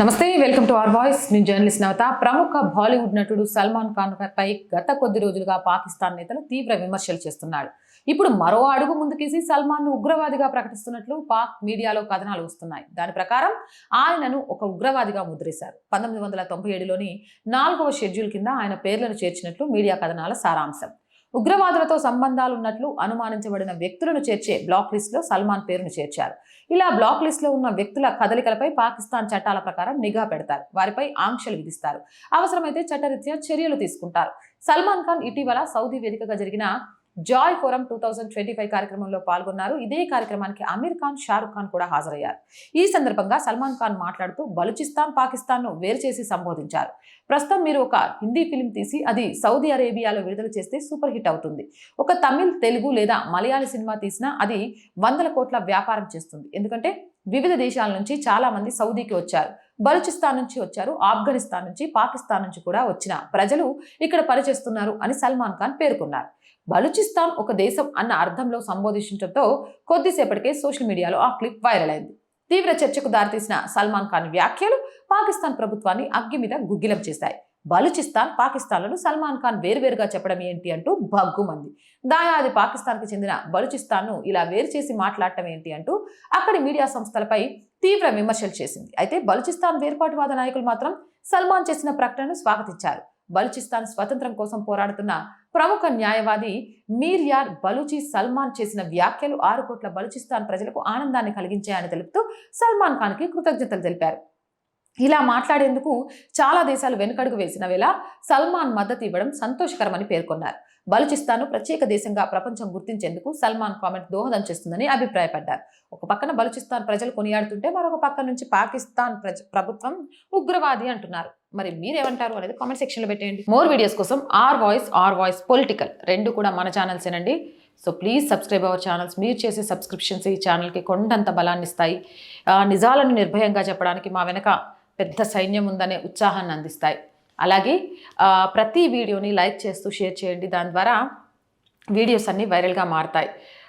నమస్తే welcome to our voice. నేను journalist నవత. ప్రముఖ బాలీవుడ్ నటుడు సల్మాన్ ఖాన్ పై గత కొద్ది రోజులుగా పాకిస్తాన్ నేతలు తీవ్ర విమర్శలు చేస్తున్నాడు. ఇప్పుడు మరో అడుగు ముందుకేసి సల్మాన్ను ఉగ్రవాదిగా ప్రకటిస్తున్నట్లు పాక్ మీడియాలో కథనాలు వస్తున్నాయి. దాని ప్రకారం ఆయనను ఒక ఉగ్రవాదిగా ముద్రేశారు. పంతొమ్మిది వందల తొంభై ఏడులోని నాలుగవ షెడ్యూల్ కింద ఆయన పేర్లను చేర్చినట్లు మీడియా కథనాల సారాంశం. ఉగ్రవాదులతో సంబంధాలు ఉన్నట్లు అనుమానించబడిన వ్యక్తులను చేర్చే బ్లాక్ లిస్టులో సల్మాన్ పేరును చేర్చారు. ఇలా బ్లాక్ లిస్టులో ఉన్న వ్యక్తుల కదలికలపై పాకిస్తాన్ చట్టాల ప్రకారం నిఘా పెడతారు. వారిపై ఆంక్షలు విధిస్తారు. అవసరమైతే చట్టరీత్యా చర్యలు తీసుకుంటారు. సల్మాన్ ఖాన్ ఇటీవల సౌదీ వేదికగా జరిగిన joy forum two thousand twenty five కార్యక్రమంలో పాల్గొన్నారు. ఇదే కార్యక్రమానికి అమీర్ ఖాన్ షారుఖ్ ఖాన్ కూడా హాజరయ్యారు. ఈ సందర్భంగా సల్మాన్ ఖాన్ మాట్లాడుతూ బలూచిస్తాన్ పాకిస్తాన్ను వేరు చేసి సంబోధించారు. ప్రస్తుతం మీరు ఒక హిందీ ఫిలిం తీసి అది సౌదీ అరేబియాలో విడుదల చేస్తే సూపర్ హిట్ అవుతుంది. ఒక తమిళ్ తెలుగు లేదా మలయాళీ సినిమా తీసినా అది వందల కోట్ల వ్యాపారం చేస్తుంది. ఎందుకంటే వివిధ దేశాల నుంచి చాలా మంది సౌదీకి వచ్చారు. బలూచిస్తాన్ నుంచి వచ్చారు ఆఫ్ఘనిస్తాన్ నుంచి పాకిస్తాన్ నుంచి కూడా వచ్చిన ప్రజలు ఇక్కడ పనిచేస్తున్నారు అని సల్మాన్ ఖాన్ పేర్కొన్నారు. బలూచిస్తాన్ ఒక దేశం అన్న అర్థంలో సంబోధించడంతో కొద్దిసేపటికే సోషల్ మీడియాలో ఆ క్లిప్ వైరల్ అయింది. తీవ్ర చర్చకు దారితీసిన సల్మాన్ ఖాన్ వ్యాఖ్యలు పాకిస్తాన్ ప్రభుత్వాన్ని అగ్గి మీద గుగ్గిలం చేశాయి. బలూచిస్తాన్ పాకిస్తాన్లను సల్మాన్ ఖాన్ వేరువేరుగా చెప్పడం ఏంటి అంటూ భగ్గుమంది. దాయాది పాకిస్తాన్కి చెందిన బలూచిస్తాన్ను ఇలా వేరు చేసి మాట్లాడటం ఏంటి అంటూ అక్కడి మీడియా సంస్థలపై తీవ్ర విమర్శలు చేసింది. అయితే బలూచిస్తాన్ వేర్పాటువాద నాయకులు మాత్రం సల్మాన్ చేసిన ప్రకటనను స్వాగతించారు. బలూచిస్తాన్ స్వతంత్రం కోసం పోరాడుతున్న ప్రముఖ న్యాయవాది మీర్యార్ బలూచి సల్మాన్ చేసిన వ్యాఖ్యలు ఆరు కోట్ల బలూచిస్తాన్ ప్రజలకు ఆనందాన్ని కలిగించాయని తెలుపుతూ సల్మాన్ ఖాన్కి కృతజ్ఞతలు తెలిపారు. ఇలా మాట్లాడేందుకు చాలా దేశాలు వెనుకడుగు వేసిన వేళ సల్మాన్ మద్దతు ఇవ్వడం సంతోషకరమని పేర్కొన్నారు. బలుచిస్తాను ప్రత్యేక దేశంగా ప్రపంచం గుర్తించేందుకు సల్మాన్ కామెంట్ దోహదం చేస్తుందని అభిప్రాయపడ్డారు. ఒక పక్కన బలుచిస్తాన్ ప్రజలు కొనియాడుతుంటే మరొక పక్క నుంచి పాకిస్తాన్ ప్రజ ప్రభుత్వం ఉగ్రవాది అంటున్నారు. మరి మీరేమంటారు అనేది కామెంట్ సెక్షన్లో పెట్టేయండి. మోర్ వీడియోస్ కోసం R voice R voice political రెండు కూడా మన ఛానల్సేనండి so please subscribe our channels. మీరు చేసే సబ్స్క్రిప్షన్స్ ఈ ఛానల్కి కొండంత బలాన్ని ఇస్తాయి నిజాలను నిర్భయంగా చెప్పడానికి మా వెనక పెద్ద సైన్యం ఉందనే ఉత్సాహాన్ని అందిస్తాయి. అలాగే ప్రతి వీడియోని లైక్ చేస్తూ షేర్ చేయండి. దాని ద్వారా వీడియోస్ అన్నీ వైరల్గా మారుతాయి.